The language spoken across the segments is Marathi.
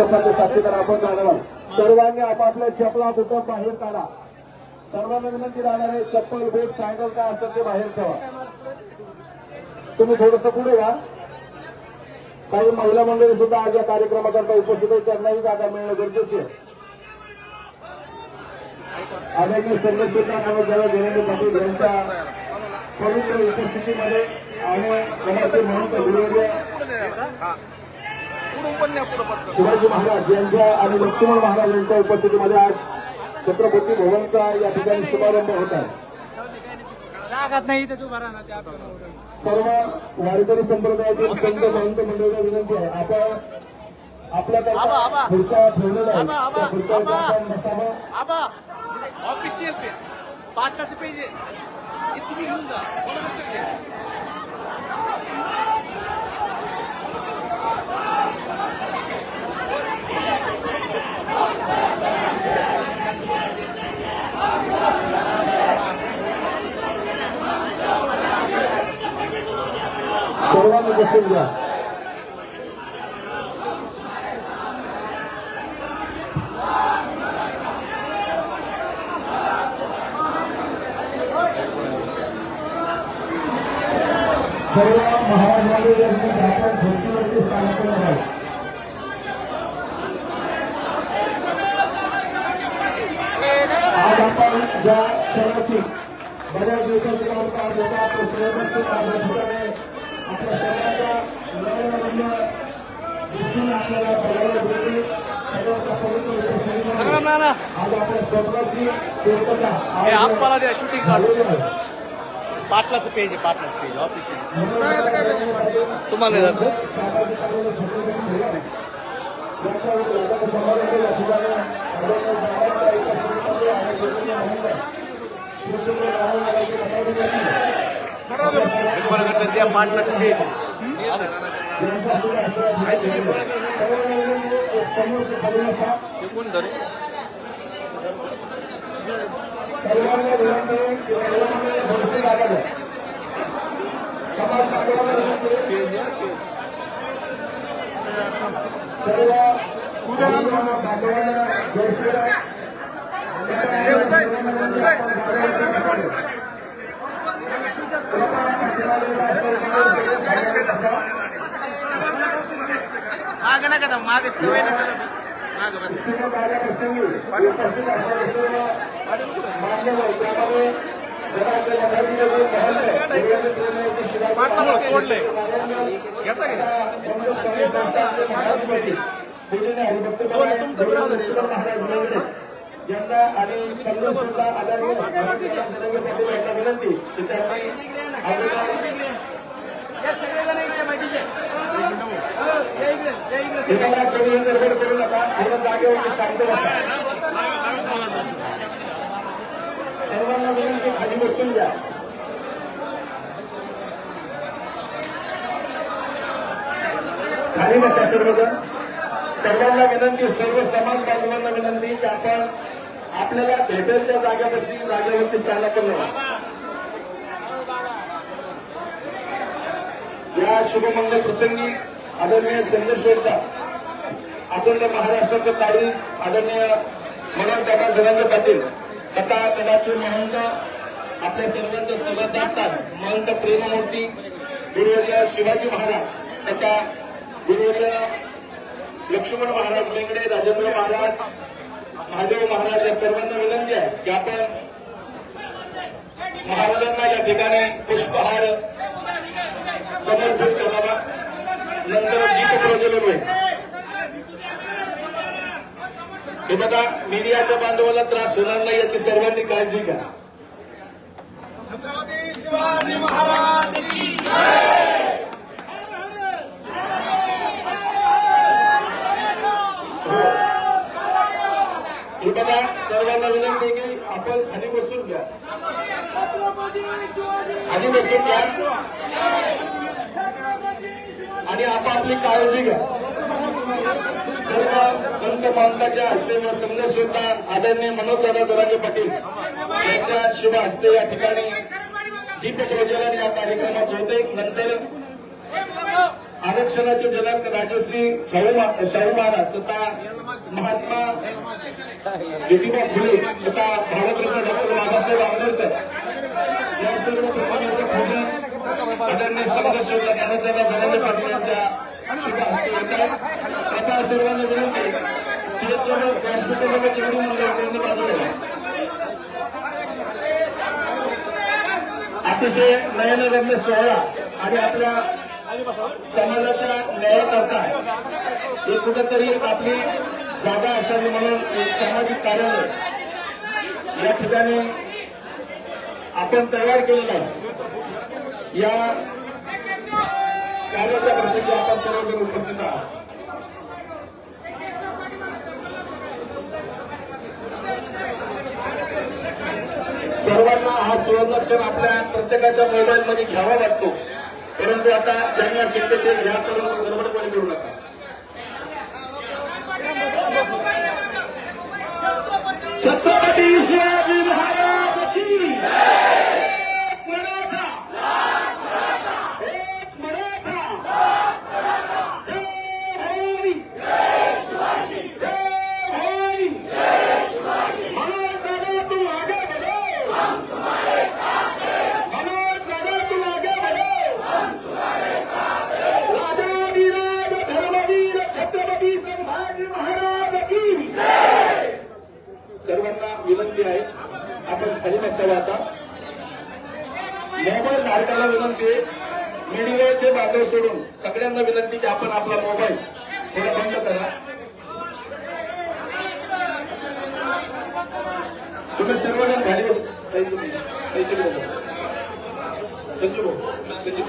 विश्वासाचे साक्षीदार आपण जाणवा सर्वांनी आपापल्या चपला कुठं बाहेर काढा. सर्वांना विनंती राहणार आहे चप्पल बूट सायकल काय असेल ते बाहेर ठेवा. तुम्ही थोडस पुढे या. काही महिला मंडळी सुद्धा आज या कार्यक्रमाकरता उपस्थित आहेत त्यांनाही जागा मिळणं गरजेचे आहे. आदरणीय सर्वश्रेष्ठ जरा देवेंद्र पाटील यांच्या पवित्र उपस्थितीमध्ये आणि गणाचे महंत शिवाजी महाराज यांच्या आणि लक्ष्मण महाराज यांच्या उपस्थितीमध्ये आज छत्रपती भवनचा या ठिकाणी शुभारंभ होत आहे. सर्व वारकरी संप्रदायातील संत महंत मंडळीला विनंती आहे. आपण आपल्या आबा, आबा. खुर्च्या ठेवलेल्या आबा, आहेत. आबा, त्या खुर्च्यावर आबा. आपण बसावं. आबा. ऑफिशियल पेज पाटलाचं पेज आहे तुम्ही घेऊन जा कोणाला तरी द्या. सर्वांनी बसून घ्या सर्व महाराज मंडळी यांनी आपण खुर्चीवरती स्थान आहे आज आपण ज्या क्षणाची बऱ्याच दिवसाची काम पाहत होता तो सुव्यवस्थित आज या ठिकाणी आपल्या सर्वांच्या नवनवीन दृष्टीने आपल्याला बघायला मिळते सर्वांच्या पवित्र उपस्थितीमध्ये आज आपल्या स्वप्नाची पूर्तता शूटिंग झालेली आहे. पाटलाचं पेज आहे पाटलाचं पेज ऑफिशियल तुम्हाला जात त्या पाटलाचं पेज कोण धरे की लागावे समाज सर्व बांधवांना जय माग नका जाऊ, माग ठेवाय जाऊ. माग बस उपस्थित असणारे सर्व मान्यवर त्यामध्ये जगाचे मराठीचे घेता बंधू स्वामी संस्थानचे आणि सर्व सुद्धा यांना विनंती की त्यांनी आपल्याला करू नका पूर्ण जागेवरती शांत बसा सर्वांना विनंती खाली बसून घ्या खाली बसा सर्वजण. सर्वांना विनंती सर्व समाज बांधवांना विनंती की आपण आपल्याला भेटेल त्या जाग्यापाशी जागेवरती स्थायला करू या शुभमंगल प्रसंगी आदरणीय संदेश योद्धा अखंड महाराष्ट्राचं तारीख आदरणीय मनोज दादा जनांद पाटील. तथा कदाचित महंत आपल्या सर्वांच्या सोबत असतात. महंत प्रेममूर्ती गुरुवर्य शिवाजी महाराज. तथा गुरुवर्य लक्ष्मण महाराज वेंगडे राजेंद्र महाराज महादेव महाराज या सर्वांना विनंती आहे की आपण महाराजांना या ठिकाणी पुष्पहार समर्पित करावा. नंतर दीप प्रज्वलन होईल. हे बघा मीडियाच्या बांधवाला त्रास होणार नाही याची सर्वांनी काळजी घ्या. हे बघा सर्वांना विनंती की आपण खाली बसून घ्या. खाली बसून घ्या. आणि आपापली काळजी घ्या. सर्व संत मानताच्या हस्ते व संघर्ष होता आदरणीय मनोजदादा जरांगे पाटील यांच्या शुभ हस्ते या ठिकाणी दीप प्रज्वलन या कार्यक्रमाचे होते. नंतर आरक्षणाचे जनक राजश्री शाहू शाहू महाराज तथा महात्मा ज्योतिबा फुले तथा भारतरत्न डॉक्टर बाबासाहेब आंबेडकर या सर्व प्रमाणाचं पूजन आदरणीय संघर्ष होता त्याने त्यांना पाटील यांच्या आता सर्वांना विनंती जेवढी मुलं त्यांनी बाजूला अतिशय नयनगम्य सोहळा आणि आपल्या समाजाच्या न्यायाकरता हे कुठेतरी एक आपली जागा असावी म्हणून एक सामाजिक कार्यालय या ठिकाणी आपण तयार केलेलं आहे. या कार्याच्या प्रसंगी आपण सर्वजण उपस्थित आहात. सर्वांना हा सुवर्णक्षण आपल्या प्रत्येकाच्या मोबाईल मध्ये घ्यावा लागतो परंतु आता ज्यांना शक्य ते घ्या सर्व गडबडपणे करू नका छत्रपती शिवाजी महाराज की एक मराठा एक मराठा जय भवानी जय भवानी मनोज दादा तुम आगे बढ़ो मनोज दादा तुम आगे बढ़ो राजाधिराज धर्मवीर छत्रपती संभाजी महाराज की सर्वांना विनंती आहे आपण आता. मोबाईल धारकाला विनंती आहे. मीडियाचे बांधव सोडून सगळ्यांना विनंती की आपण आपला मोबाईल थोडा बंद करा. तुम्ही सर्वजण खाली बस संजू भाऊ संजू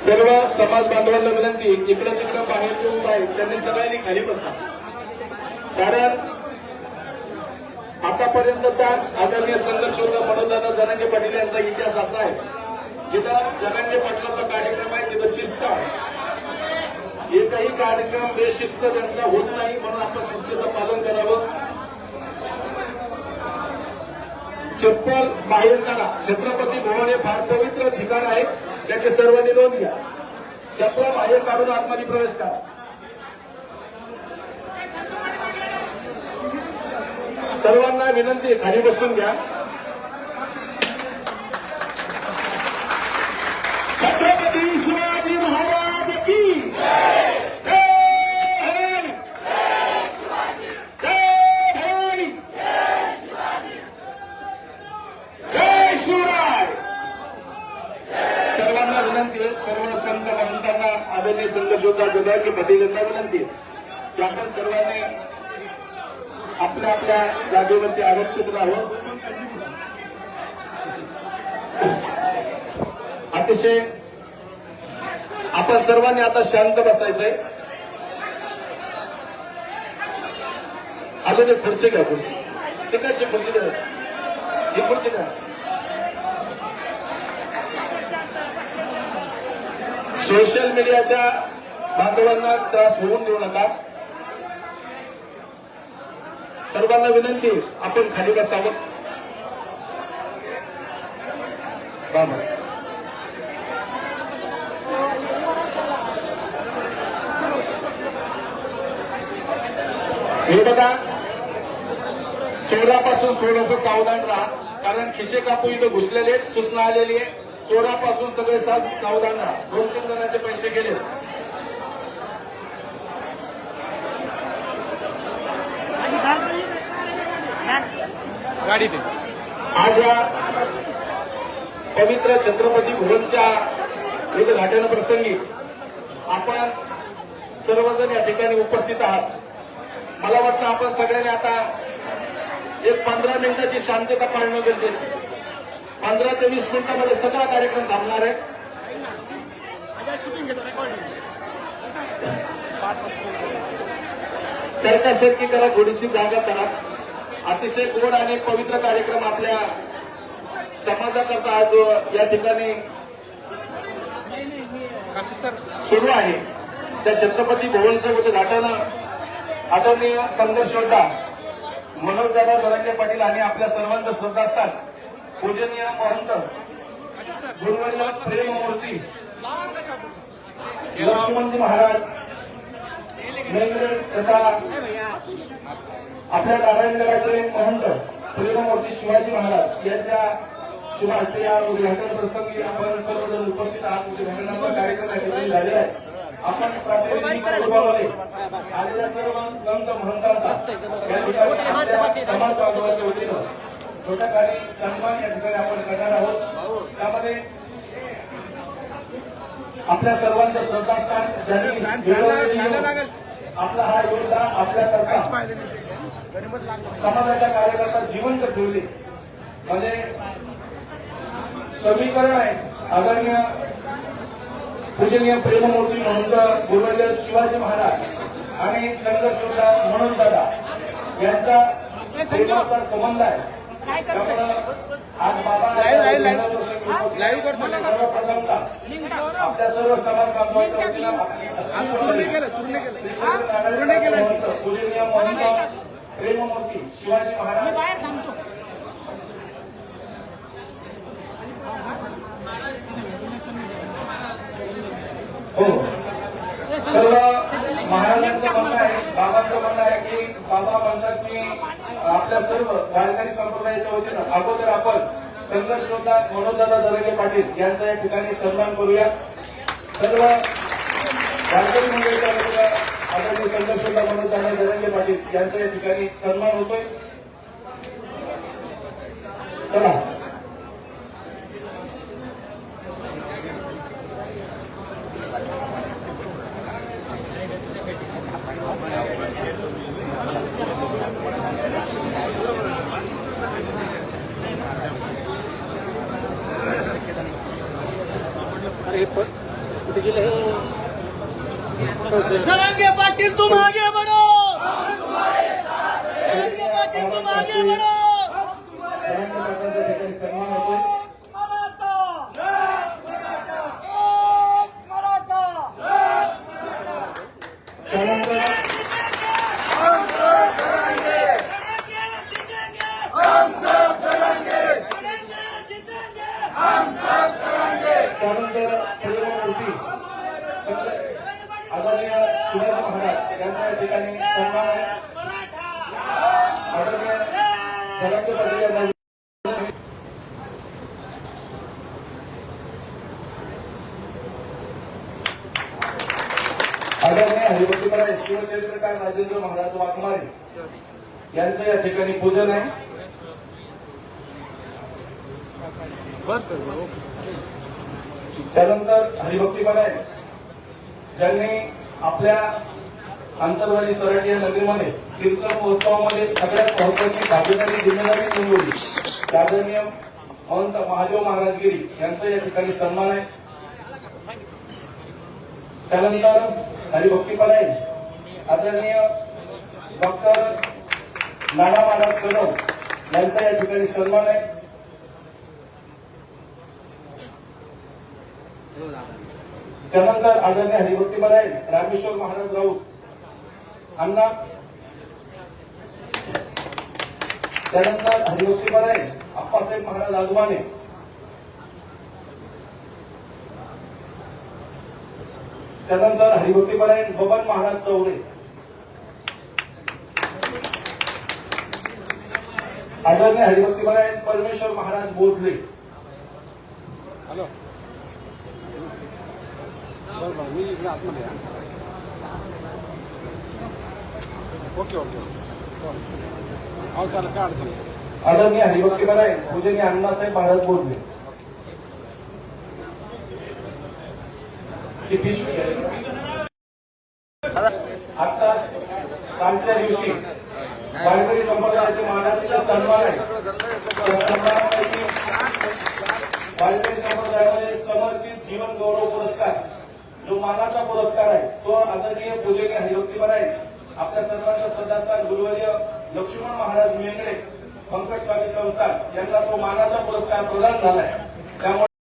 सर्व समाज बांधवांना विनंती इकडे तिकडे बाहेर आहे त्यांनी सगळ्यांनी खाली बसा. कारण आतापर्यंतचा आदरणीय संघर्ष होता मनोदादा जरांगे पाटील यांचा इतिहास असा आहे. जिथं जरांगे पाटलाचा कार्यक्रम आहे तिथं शिस्त आहे. एकही कार्यक्रम बेशिस्त त्यांचा होत नाही म्हणून आपण शिस्तीचं पालन करावं. चप्पल बाहेर करा छत्रपती भवन हे फार पवित्र ठिकाण आहे. त्याची सर्वांनी नोंद घ्या. चप्पल बाहेर काढून आतमध्ये प्रवेश करा. सर्वांना विनंती खाली बसून घ्या छत्रपती शिवाजी महाराज की जय भवानी. जय भवानी जय शिवराय सर्वांना विनंती आहे सर्व संत महंतांना आदरणीय संत शोधा गोदावरी पाटील यांना विनंती आहे की आपण सर्वांनी आपल्या आपल्या जागेवरती आरक्षित राहावं. अतिशय आपण सर्वांनी आता शांत बसायचंय. आलं ते खुर्ची घ्या खुर्ची. तिकडची खुर्ची घ्या. ही खुर्ची घ्या. सोशल मीडियाच्या बांधवांना त्रास होऊन देऊ नका. सर्वांना विनंती आपण खाली बसावं. बाबा. हे बघा चोरापासून थोडस सावधान राहा कारण खिशे कापू इथं घुसलेले आहेत, सूचना आलेली आहे. चोरापासून सगळे सावधान राहा. दोन तीन जणांचे पैसे गेले. गाडी दे आज या पवित्र छत्रपती भुवनच्या उद्घाटन प्रसंगी आपण सर्वजण या ठिकाणी उपस्थित आहात. मला वाटतं आपण सगळ्यांनी आता एक पंधरा मिनिटाची शांतता पाळणं गरजेचं आहे. पंधरा ते वीस मिनिटामध्ये सगळा कार्यक्रम थांबणार आहे. सरका सरकी करा थोडीशी जागा करा. अतिशय गोड आणि पवित्र कार्यक्रम आपल्या समाजाकरता आज या ठिकाणी सुरू आहे. त्या छत्रपती भवनचं उद्घाटन आदरणीय संघर्ष होता. मनोजदादा धनंजय पाटील आणि आपल्या सर्वांचं श्रद्धास्थान पूजनीय महंत कशा गुरुवर्य प्रेममूर्ती लक्ष्मणजी महाराज तथा आपल्या नारायणगडाचे महंत प्रेममूर्ती शिवाजी महाराज यांच्या शुभ हस्ते या उद्घाटन प्रसंगी आपण सर्वजण उपस्थित आहात. उद्घाटनाचा कार्यक्रम या ठिकाणी झालेला आहे. आपण प्रातिनिधिक स्वरूपामध्ये आलेल्या सर्व संत महंतांचा या ठिकाणी समाज बांधवाच्या वतीनं छोट्या काही सन्मान या ठिकाणी आपण करणार आहोत. त्यामध्ये आपल्या सर्वांचं श्रद्धास्थान ज्यांनी आपला हा योद्धा आपल्या करता समाजाच्या कार्यकर्ता जिवंत ठेवले. म्हणजे समीकरण आहे. आदरणीय पूजनीय प्रेममूर्ती महंत गुरुवर्य शिवाजी महाराज आणि संघर्षोद्धा म्हणून दादा यांचा प्रेमाचा संबंध आहे. त्यामुळं आज बाबा सर्वप्रथमता आपल्या सर्व समाज बांधवांच्या वतीनं पूजनीय महंत प्रेममूर्ती शिवाजी महाराज. हो. सर्व महाराजांचं म्हणणं आहे बाबांचं म्हणणं आहे की बाबा म्हणतात की आपल्या सर्व वारकरी संप्रदायाच्या वतीनं अगोदर आपण संघर्ष योद्धा मनोजदादा दरगे पाटील यांचा या ठिकाणी सन्मान करूया. सर्व वारकरी मंडळीच्या आदरणीय संघर्ष म्हणून मनोजदादा धनंजय पाटील यांचा या ठिकाणी सन्मान होतोय. चला. अरे पण कुठे गेले हो? सरंगे पाटील तुम आगे बढ़ो. सरंगे पाटील तुम आगे बढ़ो जयंत पाटलांचा या ठिकाणी सन्मान होतोय त्यानंतर त्यानंतर प्रेममूर्ती आदरणीय शिवाजी महाराज यांच्या या ठिकाणी सन्मान आहे आदरणीय धनंजय पाटील यांना आदरणीय हरिभक्तीपरा शिवचरित्रकार राजेंद्र महाराज वाघमारे यांचं या ठिकाणी पूजन आहे. त्यानंतर हरिभक्ती हरिभक्तीपरा ज्यांनी आपल्या आंतरवादी सराटी या नगरीमध्ये कीर्तन महोत्सवामध्ये सगळ्यात महत्वाची भागीदारी जिम्मेदारी नोंदवली त्या आदरणीय महंत महादेव महाराजगिरी यांचा या ठिकाणी सन्मान आहे. त्यानंतर हरिभक्ती आहे आदरणीय डॉक्टर नाना महाराज कदम यांचा या ठिकाणी सन्मान आहे. त्यानंतर आदरणीय हरिभक्ती आहे रामेश्वर महाराज राऊत अण्णा. त्यानंतर हरिभक्ती आहे अप्पासाहेब महाराज आगवाने त्यानंतर हरिभक्ती हरिभक्तीपरायण बबन महाराज चौरे. आदरणीय हरिभक्तीपरायण परमेश्वर महाराज बोधले. ओके ओके चालेल काय अडचण नाही. आदरणीय हरिभक्तीपरायण पूजनीय अण्णासाहेब महाराज बोधले. ही पिशवी आत्ताच कालच्या दिवशी वारकरी संप्रदायाचे मानाचे सन्मान आहे त्या सन्मानापैकी वारकरी संप्रदायामध्ये समर्पित जीवन गौरव पुरस्कार जो मानाचा पुरस्कार आहे तो आदरणीय पूजनीय हरिभक्ती आहे आपल्या सर्वांचा श्रद्धास्थान गुरुवर्य लक्ष्मण महाराज मेंगडे पंकज स्वामी संस्थान यांना तो मानाचा पुरस्कार प्रदान झालाय. त्यामुळे